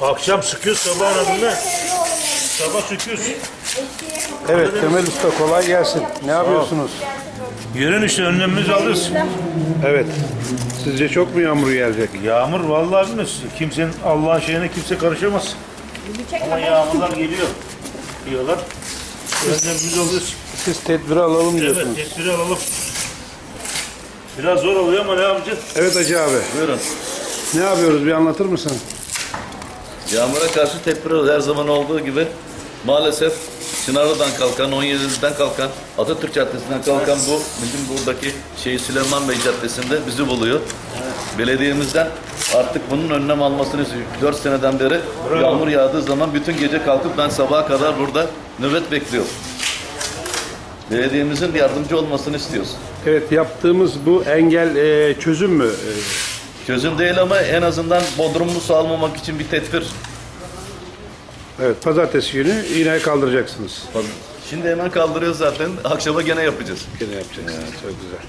Akşam sıkıyoruz sabah aradığında. Sabah sıkıyoruz. Evet Temel Usta kolay gelsin. Ne yapıyorsunuz? Yarın işte önlemimizi alırız. Evet. Sizce çok mu yağmur gelecek? Yağmur vallahi bilmiyoruz. Kimsenin Allah'ın şeyine kimse karışamaz. Ama yağmurlar geliyor diyorlar. Önlemimizi alırız. Siz tedbiri alalım Evet, diyorsunuz. tedbiri alalım. Biraz zor oluyor ama ne yapacağız? Evet Hacı abi. Buyurun. Ne yapıyoruz bir anlatır mısın? Yağmura karşı tedbir her zaman olduğu gibi. Maalesef Çınarlı'dan kalkan, 17'den kalkan, Atatürk Caddesi'nden kalkan bu bizim buradaki şey Süleyman Bey Caddesi'nde bizi buluyor. Belediyemizden artık bunun önlem almasını istiyor. 4 seneden beri yağmur yağdığı zaman bütün gece kalkıp ben sabaha kadar burada nöbet bekliyorum. Belediyemizin yardımcı olmasını istiyoruz. Evet yaptığımız bu engel e, çözüm mü? E, Çözüm değil ama en azından bodrumlu su almamak için bir tedbir. evet pazartesi günü yine kaldıracaksınız. Şimdi hemen kaldırıyoruz zaten. Akşama gene yapacağız. Yine yapacaksınız. Çok güzel.